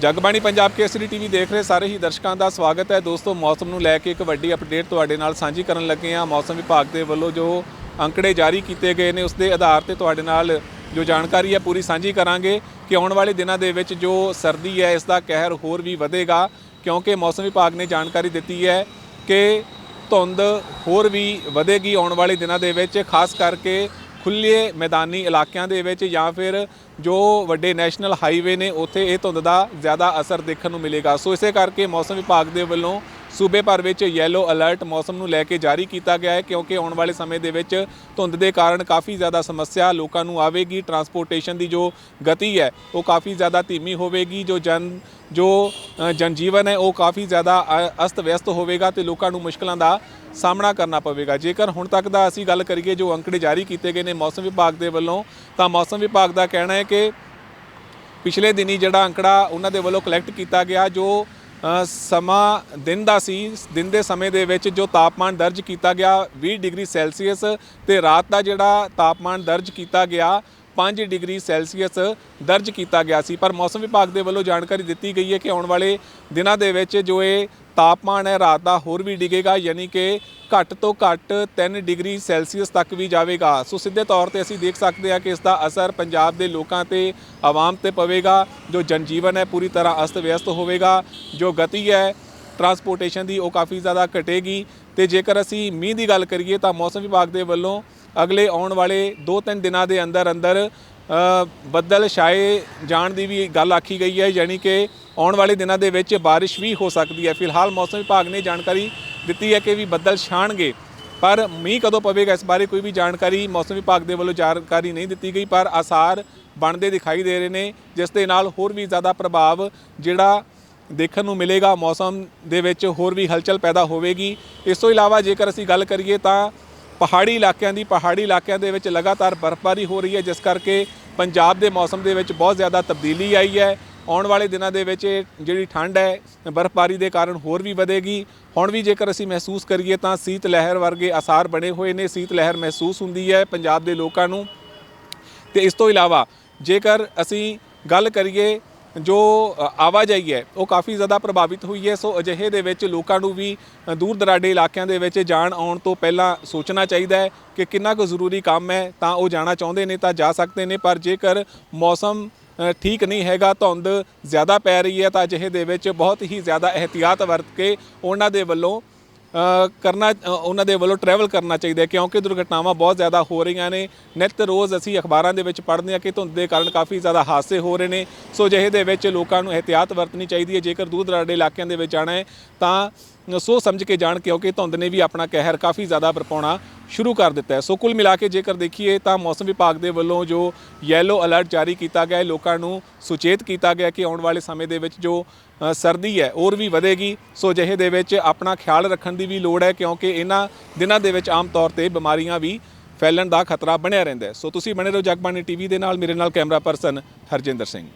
Jagbani Punjab Kesari TV ਦੇਖ ਰਹੇ ਸਾਰੇ ਹੀ ਦਰਸ਼ਕਾਂ ਦਾ ਸਵਾਗਤ ਹੈ। ਦੋਸਤੋ, ਮੌਸਮ ਨੂੰ ਲੈ ਕੇ ਇੱਕ ਵੱਡੀ ਅਪਡੇਟ ਤੁਹਾਡੇ ਨਾਲ ਸਾਂਝੀ ਕਰਨ ਲੱਗੇ ਹਾਂ। ਮੌਸਮ ਵਿਭਾਗ ਦੇ ਵੱਲੋਂ ਜੋ ਅੰਕੜੇ ਜਾਰੀ ਕੀਤੇ ਗਏ ਨੇ, ਉਸ ਦੇ ਆਧਾਰ ਤੇ ਤੁਹਾਡੇ ਨਾਲ ਜੋ ਜਾਣਕਾਰੀ ਹੈ, ਪੂਰੀ ਸਾਂਝੀ ਕਰਾਂਗੇ ਕਿ ਆਉਣ ਵਾਲੇ ਦਿਨਾਂ ਦੇ ਵਿੱਚ ਜੋ ਸਰਦੀ ਹੈ, ਇਸ ਦਾ ਕਹਿਰ ਹੋਰ ਵੀ ਵਧੇਗਾ, ਕਿਉਂਕਿ ਮੌਸਮ ਵਿਭਾਗ ਨੇ ਜਾਣਕਾਰੀ ਦਿੱਤੀ ਹੈ ਕਿ ਧੁੰਦ ਹੋਰ ਵੀ ਵਧੇਗੀ ਆਉਣ ਵਾਲੇ ਦਿਨਾਂ ਦੇ ਵਿੱਚ, ਖਾਸ ਕਰਕੇ ਖੁੱਲੇ ਮੈਦਾਨੀ ਇਲਾਕਿਆਂ ਦੇ ਵਿੱਚ ਜਾਂ ਫਿਰ ਜੋ ਵੱਡੇ ਨੈਸ਼ਨਲ ਹਾਈਵੇ ਨੇ, ਉੱਥੇ ਇਹ ਧੁੰਦ ਦਾ ਜ਼ਿਆਦਾ ਅਸਰ ਦੇਖਣ ਨੂੰ ਮਿਲੇਗਾ। ਸੋ ਇਸੇ ਕਰਕੇ ਮੌਸਮ ਵਿਭਾਗ ਦੇ ਵੱਲੋਂ ਸੂਬੇ ਭਰ ਵਿੱਚ ਯੈਲੋ ਅਲਰਟ ਮੌਸਮ ਨੂੰ ਲੈ ਕੇ ਜਾਰੀ ਕੀਤਾ ਗਿਆ ਹੈ, ਕਿਉਂਕਿ ਆਉਣ ਵਾਲੇ ਸਮੇਂ ਦੇ ਵਿੱਚ ਧੁੰਦ ਦੇ ਕਾਰਨ ਕਾਫੀ ਜ਼ਿਆਦਾ ਸਮੱਸਿਆ ਲੋਕਾਂ ਨੂੰ ਆਵੇਗੀ। ਟਰਾਂਸਪੋਰਟੇਸ਼ਨ ਦੀ ਜੋ ਗਤੀ ਹੈ, ਉਹ ਕਾਫੀ ਜ਼ਿਆਦਾ ਧੀਮੀ ਹੋਵੇਗੀ। ਜੋ ਜਨ, ਜੋ ਜਨਜੀਵਨ ਹੈ, ਉਹ ਕਾਫੀ ਜ਼ਿਆਦਾ ਅਸਤ ਵਿਅਸਤ ਹੋਵੇਗਾ ਤੇ ਲੋਕਾਂ ਨੂੰ ਮੁਸ਼ਕਲਾਂ ਦਾ ਸਾਹਮਣਾ ਕਰਨਾ ਪਵੇਗਾ। ਜੇਕਰ ਹੁਣ ਤੱਕ ਦਾ ਅਸੀਂ ਗੱਲ ਕਰੀਏ ਜੋ ਅੰਕੜੇ ਜਾਰੀ ਕੀਤੇ ਗਏ ਨੇ ਮੌਸਮ ਵਿਭਾਗ ਦੇ ਵੱਲੋਂ, ਤਾਂ ਮੌਸਮ ਵਿਭਾਗ ਦਾ ਕਹਿਣਾ ਹੈ ਕਿ ਪਿਛਲੇ ਦਿਨੀ ਜਿਹੜਾ ਅੰਕੜਾ ਉਹਨਾਂ ਦੇ ਵੱਲੋਂ ਕਲੈਕਟ ਕੀਤਾ ਗਿਆ, ਜੋ ਸਮਾਂ ਦਿਨ ਦਾ ਸੀ, ਦਿਨ ਦੇ ਸਮੇਂ ਦੇ ਵਿੱਚ ਜੋ ਤਾਪਮਾਨ ਦਰਜ ਕੀਤਾ ਗਿਆ 20 ਡਿਗਰੀ ਸੈਲਸੀਅਸ ਤੇ ਰਾਤ ਦਾ ਜਿਹੜਾ ਤਾਪਮਾਨ ਦਰਜ ਕੀਤਾ ਗਿਆ 5 ਡਿਗਰੀ ਸੈਲਸੀਅਸ ਦਰਜ ਕੀਤਾ ਗਿਆ ਸੀ। ਪਰ ਮੌਸਮ ਵਿਭਾਗ ਦੇ ਵੱਲੋਂ ਜਾਣਕਾਰੀ ਦਿੱਤੀ ਗਈ ਹੈ ਕਿ ਆਉਣ ਵਾਲੇ ਦਿਨਾਂ ਦੇ ਵਿੱਚ ਜੋ ਇਹ ਤਾਪਮਾਨ ਹੈ, ਰਾਤ ਦਾ ਹੋਰ ਵੀ ਡਿੱਗੇਗਾ, ਯਾਨੀ ਕਿ ਘੱਟ ਤੋਂ ਘੱਟ 3 ਡਿਗਰੀ ਸੈਲਸੀਅਸ ਤੱਕ ਵੀ ਜਾਵੇਗਾ। ਸੋ ਸਿੱਧੇ ਤੌਰ ਤੇ ਅਸੀਂ ਦੇਖ ਸਕਦੇ ਹਾਂ ਕਿ ਇਸ ਦਾ ਅਸਰ ਪੰਜਾਬ ਦੇ ਲੋਕਾਂ ਤੇ ਆਵਾਮ ਤੇ ਪਵੇਗਾ, ਜੋ ਜਨਜੀਵਨ ਹੈ, ਪੂਰੀ ਤਰ੍ਹਾਂ ਅਸਤ ਵਿਅਸਤ ਹੋਵੇਗਾ। ਜੋ ਗਤੀ ਹੈ ਟਰਾਂਸਪੋਰਟੇਸ਼ਨ ਦੀ, ਉਹ ਕਾਫੀ ਜ਼ਿਆਦਾ ਘਟੇਗੀ। ਤੇ ਜੇਕਰ ਅਸੀਂ ਮੀਂਹ ਦੀ ਗੱਲ ਕਰੀਏ ਤਾਂ ਮੌਸਮ ਵਿਭਾਗ ਦੇ ਵੱਲੋਂ ਅਗਲੇ ਆਉਣ ਵਾਲੇ 2-3 ਦਿਨਾਂ ਦੇ ਅੰਦਰ ਅੰਦਰ ਬੱਦਲ ਛਾਏ ਜਾਣ ਦੀ ਵੀ ਗੱਲ ਆਖੀ ਗਈ ਹੈ, ਯਾਨੀ ਕਿ ਆਉਣ ਵਾਲੇ ਦਿਨਾਂ ਦੇ ਵਿੱਚ ਬਾਰਿਸ਼ ਵੀ ਹੋ ਸਕਦੀ ਹੈ। ਫਿਲਹਾਲ ਮੌਸਮ ਵਿਭਾਗ ਨੇ ਜਾਣਕਾਰੀ ਦਿੱਤੀ ਹੈ ਕਿ ਵੀ ਬੱਦਲ ਛਾਣਗੇ, ਪਰ ਮੀਂਹ ਕਦੋਂ ਪਵੇਗਾ ਇਸ ਬਾਰੇ ਕੋਈ ਵੀ ਜਾਣਕਾਰੀ ਮੌਸਮ ਵਿਭਾਗ ਦੇ ਵੱਲੋਂ ਜਾਣਕਾਰੀ ਨਹੀਂ ਦਿੱਤੀ ਗਈ, ਪਰ ਆਸਾਰ ਬਣਦੇ ਦਿਖਾਈ ਦੇ ਰਹੇ ਨੇ, ਜਿਸ ਦੇ ਨਾਲ ਹੋਰ ਵੀ ਜ਼ਿਆਦਾ ਪ੍ਰਭਾਵ ਜਿਹੜਾ ਦੇਖਣ ਨੂੰ ਮਿਲੇਗਾ ਮੌਸਮ ਦੇ ਵਿੱਚ ਹੋਰ ਵੀ ਹਲਚਲ ਪੈਦਾ ਹੋਵੇਗੀ। ਇਸ ਤੋਂ ਇਲਾਵਾ ਜੇਕਰ ਅਸੀਂ ਗੱਲ ਕਰੀਏ ਤਾਂ ਪਹਾੜੀ ਇਲਾਕਿਆਂ ਦੀ, ਪਹਾੜੀ ਇਲਾਕਿਆਂ ਦੇ ਵਿੱਚ ਲਗਾਤਾਰ ਬਰਫ਼ਬਾਰੀ ਹੋ ਰਹੀ ਹੈ, ਜਿਸ ਕਰਕੇ ਪੰਜਾਬ ਦੇ ਮੌਸਮ ਦੇ ਵਿੱਚ ਬਹੁਤ ਜ਼ਿਆਦਾ ਤਬਦੀਲੀ ਆਈ ਹੈ। ਆਉਣ ਵਾਲੇ ਦਿਨਾਂ ਦੇ ਵਿੱਚ ਜਿਹੜੀ ਠੰਡ ਹੈ, ਬਰਫ਼ਬਾਰੀ ਦੇ ਕਾਰਨ ਹੋਰ ਵੀ ਵਧੇਗੀ। ਹੁਣ ਵੀ ਜੇਕਰ ਅਸੀਂ ਮਹਿਸੂਸ ਕਰੀਏ ਤਾਂ ਸੀਤ ਲਹਿਰ ਵਰਗੇ ਆਸਾਰ ਬਣੇ ਹੋਏ ਨੇ, ਸੀਤ ਲਹਿਰ ਮਹਿਸੂਸ ਹੁੰਦੀ ਹੈ ਪੰਜਾਬ ਦੇ ਲੋਕਾਂ ਨੂੰ। ਤੇ ਇਸ ਤੋਂ ਇਲਾਵਾ ਜੇਕਰ ਅਸੀਂ ਗੱਲ ਕਰੀਏ ਜੋ ਆਵਾਜਾਈ ਹੈ, ਉਹ ਕਾਫੀ ਜ਼ਿਆਦਾ ਪ੍ਰਭਾਵਿਤ ਹੋਈ ਹੈ। ਸੋ ਅਜਿਹੇ ਦੇ ਵਿੱਚ ਲੋਕਾਂ ਨੂੰ ਵੀ ਦੂਰ ਦਰਾਡੇ ਇਲਾਕਿਆਂ ਦੇ ਵਿੱਚ ਜਾਣ ਆਉਣ ਤੋਂ ਪਹਿਲਾਂ ਸੋਚਣਾ ਚਾਹੀਦਾ ਹੈ ਕਿ ਕਿੰਨਾ ਕੁ ਜ਼ਰੂਰੀ ਕੰਮ ਹੈ, ਤਾਂ ਉਹ ਜਾਣਾ ਚਾਹੁੰਦੇ ਨੇ, ਤਾਂ ਜਾ ਸਕਦੇ ਨੇ। ਪਰ ਜੇਕਰ ਮੌਸਮ ਠੀਕ ਨਹੀਂ ਹੈਗਾ, ਧੁੰਦ ਜ਼ਿਆਦਾ ਪੈ ਰਹੀ ਹੈ, ਤਾਂ ਅਜਿਹੇ ਦੇ ਵਿੱਚ ਬਹੁਤ ਹੀ ਜ਼ਿਆਦਾ ਇਹਤਿਆਤ ਵਰਤ ਕੇ ਉਹਨਾਂ ਦੇ ਵੱਲੋਂ ਕਰਨਾ ਉਹਨਾਂ ਦੇ ਵੱਲੋਂ ਟਰੈਵਲ ਕਰਨਾ ਚਾਹੀਦਾ ਕਿਉਂਕਿ ਦੁਰਘਟਨਾਵਾਂ ਬਹੁਤ ਜ਼ਿਆਦਾ ਹੋ ਰਹੀਆਂ ਨੇ। ਨਿੱਤ ਰੋਜ਼ ਅਸੀਂ ਅਖਬਾਰਾਂ ਦੇ ਵਿੱਚ ਪੜ੍ਹਦੇ ਹਾਂ ਕਿ ਧੁੰਦ ਦੇ ਕਾਰਨ ਕਾਫੀ ਜ਼ਿਆਦਾ ਹਾਦਸੇ ਹੋ ਰਹੇ ਨੇ। ਸੋ ਜਿਹੇ ਦੇ ਵਿੱਚ ਲੋਕਾਂ ਨੂੰ ਇਹਤਿਆਤ ਵਰਤਣੀ ਚਾਹੀਦੀ ਹੈ। ਜੇਕਰ ਦੂਰ ਦਰਾਡੇ ਇਲਾਕਿਆਂ ਦੇ ਵਿੱਚ ਜਾਣਾ ਹੈ, ਤਾਂ ਸੋਚ ਸਮਝ ਕੇ ਜਾਣ, ਕਿਉਂਕਿ ਧੁੰਦ ਨੇ ਵੀ ਆਪਣਾ ਕਹਿਰ ਕਾਫੀ ਜ਼ਿਆਦਾ ਬਰਪਾਉਣਾ ਸ਼ੁਰੂ ਕਰ ਦਿੱਤਾ ਹੈ। ਸੋ ਕੁੱਲ ਮਿਲਾ ਕੇ ਜੇਕਰ ਦੇਖੀਏ ਤਾਂ ਮੌਸਮ ਵਿਭਾਗ ਦੇ ਵੱਲੋਂ ਜੋ ਯੈਲੋ ਅਲਰਟ ਜਾਰੀ ਕੀਤਾ ਗਿਆ ਹੈ, ਲੋਕਾਂ ਨੂੰ ਸੁਚੇਤ ਕੀਤਾ ਗਿਆ ਕਿ ਆਉਣ ਵਾਲੇ ਸਮੇਂ ਦੇ ਵਿੱਚ ਜੋ ਸਰਦੀ ਹੈ ਹੋਰ ਵੀ ਵਧੇਗੀ। ਸੋ ਜਿਹੇ ਦੇ ਵਿੱਚ ਆਪਣਾ ਖਿਆਲ ਰੱਖਣ ਦੀ ਵੀ ਲੋੜ ਹੈ, ਕਿਉਂਕਿ ਇਹਨਾਂ ਦਿਨਾਂ ਦੇ ਵਿੱਚ ਆਮ ਤੌਰ ਤੇ ਬਿਮਾਰੀਆਂ ਵੀ ਫੈਲਣ ਦਾ ਖਤਰਾ ਬਣਿਆ ਰਹਿੰਦਾ ਹੈ। ਸੋ ਤੁਸੀਂ ਬਣੇ ਰਹੋ ਜਗਬਾਣੀ ਟੀਵੀ ਦੇ ਨਾਲ, ਮੇਰੇ ਨਾਲ ਕੈਮਰਾ ਪਰਸਨ ਹਰਜਿੰਦਰ ਸਿੰਘ।